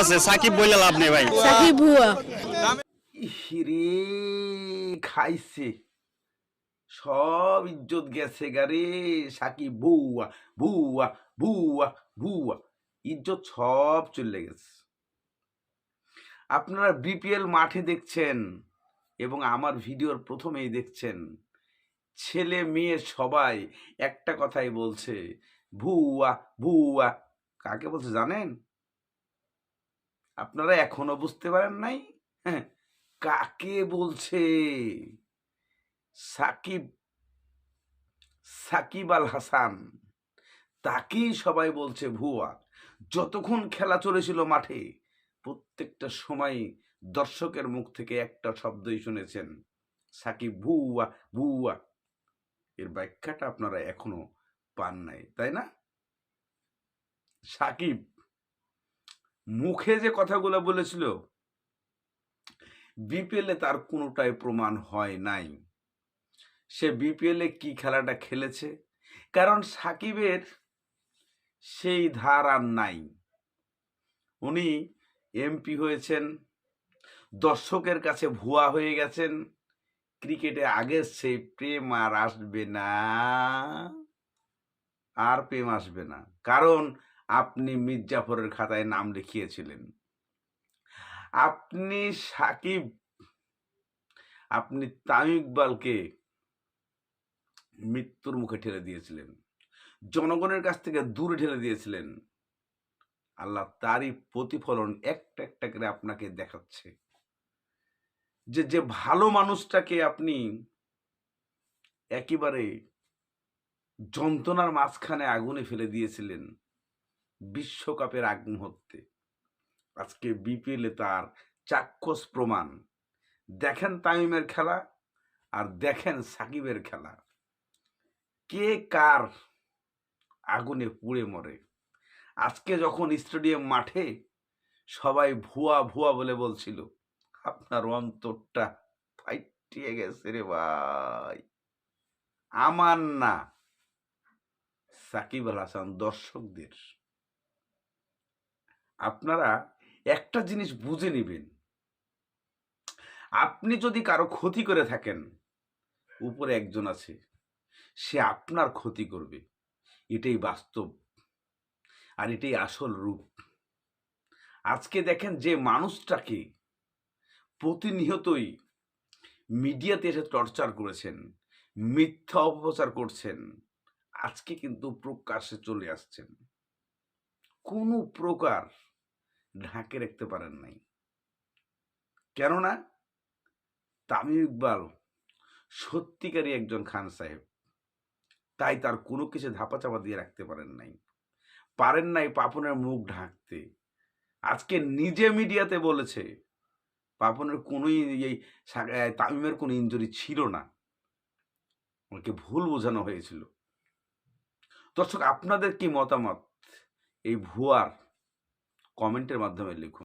আছে সাকিব বললে লাভ নেই ভাই। সাকিব ভুয়া। হিরে খাইছে। সব ইজ্জত গেছে গারে সাকিব বুয়া বুয়া বুয়া বুয়া ইজ্জত সব চলে গেছে। আপনারা বিপিএল মাঠে দেখছেন এবং আমার ভিডিওর প্রথমেই দেখছেন। ছেলে মেয়ে সবাই একটা কথাই বলছে ভুয়া ভুয়া। কাকে বলছে জানেন? আপনারা এখনও বুঝতে পারেন নাই? হ্যাঁ কাকে বলছে? সাকিব সাকিব আল হাসান। তাকেই সবাই বলছে ভুয়া। যতক্ষণ খেলা চলেছিল মাঠে, প্রত্যেকটা সময় দর্শকের মুখ থেকে একটা শব্দই শুনেছেন, সাকিব ভুয়া ভুয়া। এর ব্যাখ্যাটা আপনারা এখনও পান নাই, তাই না? সাকিব মুখে যে কথাগুলো বলেছিল বিপিএলে তার কোনোটাই প্রমাণ হয় নাই। সে বিপিএলে কি খেলাটা খেলেছে? কারণ সাকিবের সেই ধার আর নাই। উনি এমপি হয়েছেন, দর্শকের কাছে ভুয়া হয়ে গেছেন, ক্রিকেটে আগের সেই প্রেম আর আসবে না। আর প্রেম আসবে না। কারণ আপনি মির্জাফরের খাতায় নাম লিখিয়েছিলেন। আপনি সাকিব, আপনি তামিম ইকবালকে মৃত্যুর মুখে ঠেলে দিয়েছিলেন। জনগণের কাছ থেকে দূরে ঠেলে দিয়েছিলেন। আল্লাহ তারই প্রতিফলন একটা একটা করে আপনাকে দেখাচ্ছে। যে যে ভালো মানুষটাকে আপনি একেবারে যন্ত্রণার মাঝখানে আগুনে ফেলে দিয়েছিলেন। বিশ্বকাপের আগ মুহূর্তে আজকে বিপিএলে তার চাক্ষুষ প্রমাণ। দেখেন তামিমের খেলা আর দেখেন সাকিবের খেলা। কে কার আগুনে পুড়ে মরে? আজকে যখন স্টেডিয়াম মাঠে সবাই ভুয়া ভুয়া বলে বলছিল, আপনার অন্তরটা ফাইটিয়ে গেছে রে ভাই। আমার না সাকিব আল হাসান দর্শকদের আপনারা একটা জিনিস বুঝে নেবেন। আপনি যদি কারও ক্ষতি করে থাকেন, উপরে একজন আছে, সে আপনার ক্ষতি করবে। এটাই বাস্তব আর এটাই আসল রূপ। আজকে দেখেন যে মানুষটাকে প্রতিনিয়তই মিডিয়াতে এসে টর্চার করেছেন, মিথ্যা অপপ্রচার করছেন, আজকে কিন্তু প্রকাশ্যে চলে আসছেন। কোনো প্রকার ঢাকে রাখতে পারেন নাই। কেননা তামিম ইকবাল সত্যিকারই একজন খান সাহেব। তাই তার কোনো কিছু ধাপাচাপা দিয়ে রাখতে পারেন নাই। পারেন নাই পাপনের মুখ ঢাকতে। আজকে নিজে মিডিয়াতে বলেছে, পাপনের কোনোই এই তামিমের কোনো ইঞ্জুরি ছিল না। ওকে ভুল বোঝানো হয়েছিল। দর্শক, আপনাদের কি মতামত? এই ভুয়ার কমেন্টের মাধ্যমে লিখুন।